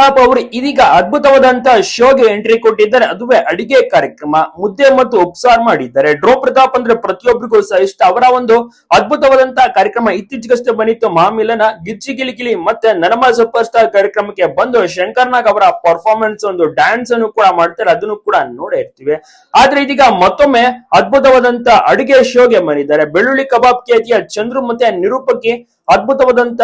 ಪ್ರತಾಪ್ ಅವರು ಇದೀಗ ಅದ್ಭುತವಾದಂತ ಶೋಗೆ ಎಂಟ್ರಿ ಕೊಟ್ಟಿದ್ದಾರೆ. ಅದುವೇ ಅಡಿಗೆ ಕಾರ್ಯಕ್ರಮ, ಮುದ್ದೆ ಮತ್ತು ಉಪ್ಸಾರ್ ಮಾಡಿದ್ದಾರೆ. ಡ್ರೋ ಪ್ರತಾಪ್ ಅಂದ್ರೆ ಪ್ರತಿಯೊಬ್ಬರಿಗೂ ಸಹ ಇಷ್ಟ. ಅವರ ಒಂದು ಅದ್ಭುತವಾದಂತಹ ಕಾರ್ಯಕ್ರಮ ಇತ್ತೀಚೆಗಷ್ಟೇ ಬಂದಿತ್ತು. ಮಾಮಿಲನ ಗಿಚ್ಚಿ ಗಿಲಿಗಿಲಿ ಮತ್ತೆ ನರಮ ಸೂಪರ್ ಸ್ಟಾರ್ ಕಾರ್ಯಕ್ರಮಕ್ಕೆ ಬಂದು ಶಂಕರ್ ನಾಗ್ ಅವರ ಪರ್ಫಾರ್ಮೆನ್ಸ್ ಒಂದು ಡ್ಯಾನ್ಸ್ ಅನ್ನು ಕೂಡ ಮಾಡ್ತಾರೆ. ಅದನ್ನು ಕೂಡ ನೋಡೇ ಇರ್ತೀವಿ. ಆದ್ರೆ ಇದೀಗ ಮತ್ತೊಮ್ಮೆ ಅದ್ಭುತವಾದಂತ ಅಡಿಗೆ ಶೋಗೆ ಬಂದಿದ್ದಾರೆ. ಬೆಳ್ಳುಳ್ಳಿ ಕಬಾಬ್ ಖ್ಯಾತಿಯ ಚಂದ್ರು ಮತ್ತೆ ನಿರೂಪಕಿ ಅದ್ಭುತವಾದಂತ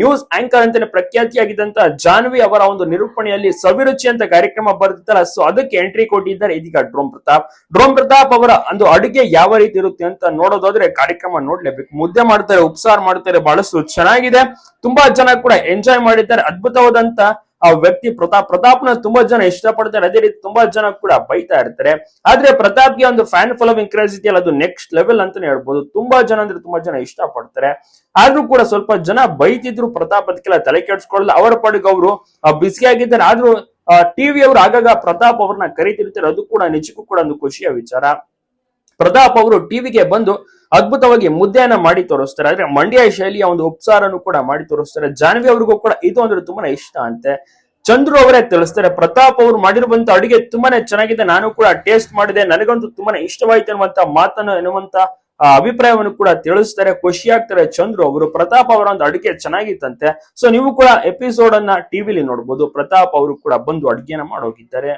ನ್ಯೂಸ್ ಆಂಕರ್ ಅಂತಾನೆ ಪ್ರಖ್ಯಾತಿಯಾಗಿದ್ದಂತ ಜಾನ್ವಿ ಅವರ ಒಂದು ನಿರೂಪಣೆಯಲ್ಲಿ ಸವಿರುಚಿ ಅಂತ ಕಾರ್ಯಕ್ರಮ ಬರ್ತಿದ್ದಾರೆ ಸೊ ಅದಕ್ಕೆ ಎಂಟ್ರಿ ಕೊಟ್ಟಿದ್ದಾರೆ ಇದೀಗ ಡ್ರೋಮ್ ಪ್ರತಾಪ್. ಡ್ರೋಮ್ ಪ್ರತಾಪ್ ಅವರ ಒಂದು ಅಡುಗೆ ಯಾವ ರೀತಿ ಇರುತ್ತೆ ಅಂತ ನೋಡೋದಾದ್ರೆ ಕಾರ್ಯಕ್ರಮ ನೋಡ್ಲೇಬೇಕು. ಮುದ್ದೆ ಮಾಡ್ತಾರೆ, ಉಪ್ಸಾರ್ ಮಾಡ್ತಾರೆ, ಬಹಳಷ್ಟು ಚೆನ್ನಾಗಿದೆ. ತುಂಬಾ ಜನ ಕೂಡ ಎಂಜಾಯ್ ಮಾಡಿದ್ದಾರೆ. ಅದ್ಭುತವಾದಂತ ಆ ವ್ಯಕ್ತಿ ಪ್ರತಾಪ್, ಪ್ರತಾಪ್ನ ತುಂಬಾ ಜನ ಇಷ್ಟಪಡ್ತಾರೆ. ಅದೇ ರೀತಿ ತುಂಬಾ ಜನ ಕೂಡ ಬೈತಾ ಇರ್ತಾರೆ. ಆದ್ರೆ ಪ್ರತಾಪ್ಗೆ ಒಂದು ಫ್ಯಾನ್ ಫಾಲೋವಿಂಗ್ ಕ್ರೇಜ್ ಇದೆಯಲ್ಲ ಅದು ನೆಕ್ಸ್ಟ್ ಲೆವೆಲ್ ಅಂತಾನೆ ಹೇಳ್ಬೋದು. ತುಂಬಾ ಜನ ಅಂದ್ರೆ ತುಂಬಾ ಜನ ಇಷ್ಟಪಡ್ತಾರೆ. ಆದ್ರೂ ಕೂಡ ಸ್ವಲ್ಪ ಜನ ಬೈತಿದ್ರು ಪ್ರತಾಪ್ ಅದಕ್ಕೆಲ್ಲ ತಲೆ ಕೆಡ್ಸ್ಕೊಳ್ಳಲ್ಲ. ಅವರ ಪಾಡಿಗೆ ಅವರು ಬಿಸಿಯಾಗಿದ್ದಾರೆ ಆದ್ರೂ ಟಿವಿ ಅವರು ಆಗಾಗ ಪ್ರತಾಪ್ ಅವ್ರನ್ನ ಕರಿತಿರ್ತಾರೆ. ಅದು ಕೂಡ ನಿಜಕ್ಕೂ ಕೂಡ ಒಂದು ಖುಷಿಯ ವಿಚಾರ. ಪ್ರತಾಪ್ ಅವರು ಟಿವಿಗೆ ಬಂದು ಅದ್ಭುತವಾಗಿ ಮುದ್ದೆಯನ್ನ ಮಾಡಿ ತೋರಿಸ್ತಾರೆ. ಆದ್ರೆ ಮಂಡ್ಯ ಶೈಲಿಯ ಒಂದು ಉಪಸಾರನು ಕೂಡ ಮಾಡಿ ತೋರಿಸ್ತಾರೆ. ಜಾನ್ವಿ ಅವ್ರಿಗೂ ಕೂಡ ಇದು ಅಂದ್ರೆ ತುಂಬಾನೇ ಇಷ್ಟ ಅಂತೆ. ಚಂದ್ರು ಅವರೇ ತಿಳಿಸ್ತಾರೆ, ಪ್ರತಾಪ್ ಅವರು ಮಾಡಿರುವಂತ ಅಡಿಗೆ ತುಂಬಾನೇ ಚೆನ್ನಾಗಿದೆ. ನಾನು ಕೂಡ ಟೇಸ್ಟ್ ಮಾಡಿದೆ. ನನಗಂತೂ ತುಂಬಾನೇ ಇಷ್ಟವಾಯ್ತು ಅನ್ನುವಂತ ಮಾತನ್ನು ಎನ್ನುವಂತ ಅಭಿಪ್ರಾಯವನ್ನು ಕೂಡ ತಿಳಿಸ್ತಾರೆ. ಖುಷಿ ಆಗ್ತಾರೆ ಚಂದ್ರು ಅವರು. ಪ್ರತಾಪ್ ಅವರ ಒಂದು ಅಡುಗೆ ಚೆನ್ನಾಗಿತ್ತಂತೆ. ಸೊ ನೀವು ಕೂಡ ಎಪಿಸೋಡ್ ಅನ್ನ ಟಿವಿಲಿ ನೋಡ್ಬೋದು. ಪ್ರತಾಪ್ ಅವರು ಕೂಡ ಬಂದು ಅಡಿಗೆನ ಮಾಡೋಗಿದ್ದಾರೆ.